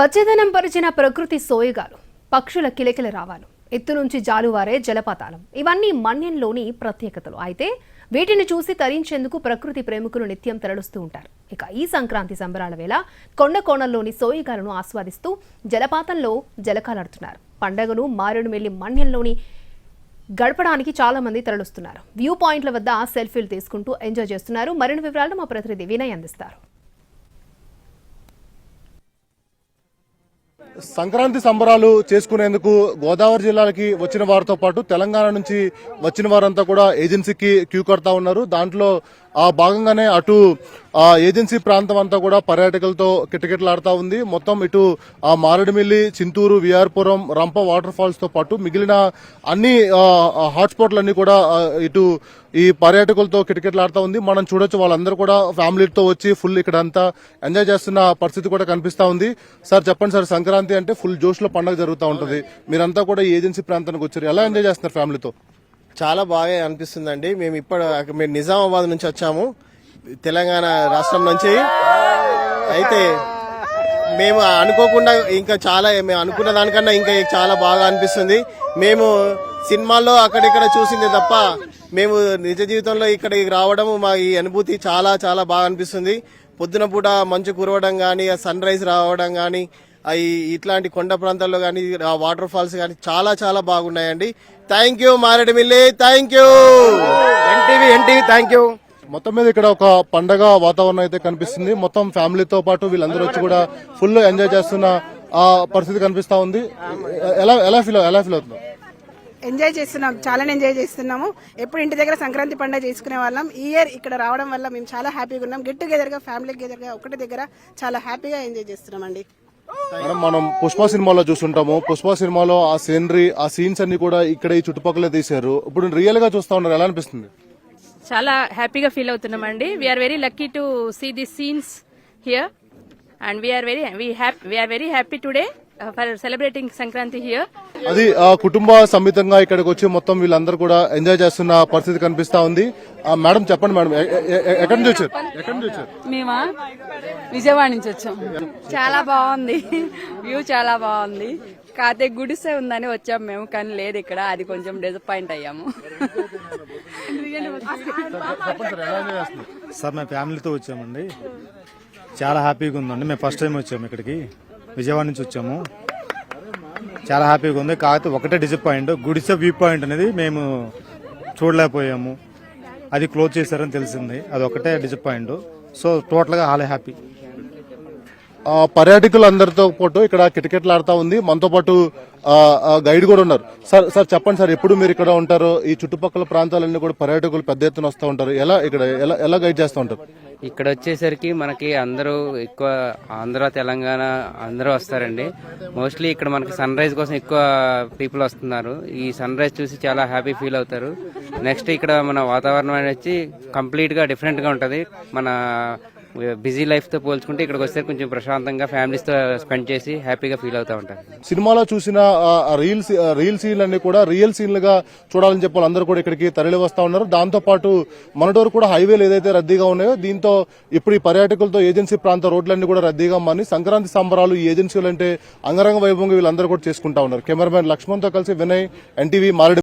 పచ్చదనం పరిచిన ప్రకృతి సోయగాలు పక్షుల కిలకిల రావాలు ఎత్తు నుంచి జాలువారే జలపాతాలం ఇవన్నీ మన్యంలోని ప్రత్యేకతలు. అయితే వీటిని చూసి తరించేందుకు ప్రకృతి ప్రేమికులు నిత్యం తరలుస్తూ ఉంటారు. ఇక ఈ సంక్రాంతి సంబరాల వేళ కొండ కోణంలోని సోయగాలను ఆస్వాదిస్తూ జలపాతంలో జలకాలాడుతున్నారు. పండగను మారేడుమిల్లి మన్యంలోని గడపడానికి చాలా మంది తరలుస్తున్నారు. వ్యూ పాయింట్ల వద్ద సెల్ఫీలు తీసుకుంటూ ఎంజాయ్ చేస్తున్నారు. మరిన్ని వివరాలు మా ప్రతినిధి వినయ్ అందిస్తారు. సంక్రాంతి సంబరాలు చేసుకునేందుకు గోదావరి జిల్లాలకి వచ్చిన వారితో పాటు తెలంగాణ నుంచి వచ్చిన వారంతా కూడా ఏజెన్సీకి క్యూ కడతా ఉన్నారు. దాంట్లో ఆ భాగంగానే అటు ఆ ఏజెన్సీ ప్రాంతం అంతా కూడా పర్యాటకులతో కిటకిటలాడుతూ ఉంది. మొత్తం ఇటు ఆ మారేడుమిల్లి చింతూరు విఆర్పురం రంప వాటర్ ఫాల్స్తో పాటు మిగిలిన అన్ని హాట్స్పాట్లన్నీ కూడా ఇటు ఈ పర్యాటకులతో కిటకిటలాడుతూ ఉంది. మనం చూడొచ్చు వాళ్ళందరూ కూడా ఫ్యామిలీతో వచ్చి ఫుల్ ఇక్కడ అంతా ఎంజాయ్ చేస్తున్న పరిస్థితి కూడా కనిపిస్తా ఉంది. సార్ చెప్పండి సార్ సంక్రాంతి అంటే ఫుల్ జోష్లో పండుగ జరుగుతూ ఉంటుంది. మీరంతా కూడా ఈ ఏజెన్సీ ప్రాంతానికి వచ్చారు. ఎలా ఎంజాయ్ చేస్తున్నారు ఫ్యామిలీతో? చాలా బాగా అనిపిస్తుందండి. మేము ఇప్పుడు మేము నిజామాబాద్ నుంచి వచ్చాము. తెలంగాణ రాష్ట్రం నుంచి. అయితే మేము అనుకోకుండా ఇంకా చాలా మేము అనుకున్న దానికన్నా ఇంకా చాలా బాగా అనిపిస్తుంది. మేము సినిమాల్లో అక్కడిక్కడ చూసింది తప్ప మేము నిజ జీవితంలో ఇక్కడికి రావడం మా ఈ అనుభూతి చాలా చాలా బాగా అనిపిస్తుంది. పొద్దున పూట మంచు కురవడం కానీ సన్ రైజ్ రావడం కానీ ఇట్లాంటి కొండ ప్రాంతాల్లో కానీ వాటర్ ఫాల్స్ కానీ చాలా చాలా బాగున్నాయండి. Thank you Maredumilli thank you NTV NTV thank you మొత్తం మీద ఇక్కడ ఒక పండగ వాతావరణం అయితే కనిపిస్తుంది. మొత్తం ఫ్యామిలీతో పాటు వీళ్ళందరూ వచ్చి కూడా ఫుల్ ఎంజాయ్ చేస్తున్న ఆ పరిస్థితి కనిపిస్తా ఉంది. ఎలా ఎలా ఫీల్ ఎలా ఫీల్ అవుతుంది? ఎంజాయ్ చేస్తున్నాం. చాలా ఎంజాయ్ చేస్తున్నాము. ఎప్పుడు ఇంటి దగ్గర సంక్రాంతి పండుగ చేసుకునే వాళ్ళం. ఈ ఇయర్ ఇక్కడ రావడం వల్ల మేము చాలా హ్యాపీగా ఉన్నాం. గెట్ టుగెదర్గా ఫ్యామిలీ గెదర్గా ఒకటి దగ్గర చాలా హ్యాపీగా ఎంజాయ్ చేస్తున్నాం అండి మనం మనం పుష్ప సినిమాలో చూస్తుంటాము. పుష్ప సినిమాలో ఆ సీనరీ ఆ సీన్స్ అన్ని కూడా ఇక్కడ ఈ చుట్టుపక్కల తీశారు. ఇప్పుడు రియల్గా చూస్తా ఉన్నారు. ఎలా అనిపిస్తుంది? చాలా హ్యాపీగా ఫీల్ అవుతున్నాం అండి we're very lucky to see the scenes here and we're very happy we're very happy today for celebrating Sankranti here అది ఆ కుటుంబ సమితంగా ఇక్కడికి వచ్చి మొత్తం వీళ్ళందరూ కూడా ఎంజాయ్ చేస్తున్న పరిస్థితి కనిపిస్తా ఉంది. ఆ, మేడం చెప్పండి మేడం. నుంచి వచ్చారు? ఎక్కడి నుంచి వచ్చారు? మేమా? విజయవాడ నుంచి వచ్చాం. చాలా బాగుంది. వ్యూ చాలా బాగుంది. కాతే గుడిసె ఉందని వచ్చాం మేము కానీ లేదు ఇక్కడ. అది కొంచెం డిసప్పాయింట్ అయ్యాము. సార్ మేము ఫ్యామిలీతో వచ్చామండి. చాలా హ్యాపీగా ఉందండి. మేము ఫస్ట్ టైం వచ్చాము ఇక్కడికి. విజయవాడ నుంచి వచ్చాము. చాలా హ్యాపీగా ఉంది. కాకపోతే ఒకటే డిసప్పాయింట్ గుడిసె వ్యూ పాయింట్ అనేది మేము చూడలేకపోయాము. అది క్లోజ్ చేశారని తెలిసింది. అది ఒకటే డిసప్పాయింట్. సో టోటల్గా హాలే హ్యాపీ. పర్యాటకులందరితో పాటు ఇక్కడ కిటకిటలాడుతా ఉంది. మనతో పాటు గైడ్ కూడా ఉన్నారు. సార్ సార్ చెప్పండి సార్ ఎప్పుడు మీరు ఇక్కడ ఉంటారు? ఈ చుట్టుపక్కల ప్రాంతాలన్నీ కూడా పర్యాటకులు పెద్ద ఎత్తున వస్తూ ఉంటారు. ఎలా ఇక్కడ ఎలా ఎలా గైడ్ చేస్తూ ఉంటారు? ఇక్కడ వచ్చేసరికి మనకి అందరూ ఎక్కువ ఆంధ్ర తెలంగాణ అందరూ వస్తారండి. మోస్ట్లీ ఇక్కడ మనకి సన్ రైజ్ కోసం ఎక్కువ పీపుల్ వస్తున్నారు. ఈ సన్ రైజ్ చూసి చాలా హ్యాపీ ఫీల్ అవుతారు. నెక్స్ట్ ఇక్కడ మన వాతావరణం అనేది వచ్చి కంప్లీట్గా డిఫరెంట్గా ఉంటుంది. మన బిజీ లైఫ్తో పోల్చుకుంటే ఇక్కడికి వస్తే కొంచెం ప్రశాంతంగా families తో స్పెండ్ చేసి హ్యాపీగా ఫీల్ అవుతా ఉంటాను సినిమాలో చూసిన రీల్స్ రీల్ సీన్లు అన్ని కూడా రియల్ సీన్లుగా చూడాలని చెప్పి అందరూ కూడా ఇక్కడికి తరలి వస్తా ఉన్నారు. దాంతో పాటు మనటూరు కూడా హైవేలు ఏదైతే రద్దీగా ఉన్నాయో దీంతో ఇప్పుడు ఈ పర్యాటకులతో ఏజెన్సీ ప్రాంత రోడ్లన్నీ కూడా రద్దీగా మారి సంక్రాంతి సంబరాలు ఈ ఏజెన్సీలు అంటే అంగరంగ వైభవంగా వీళ్ళందరూ కూడా చేసుకుంటా ఉన్నారు. కెమెరామెన్ లక్ష్మణ్తో కలిసి వినయ్ ఎన్టీవీ మారడి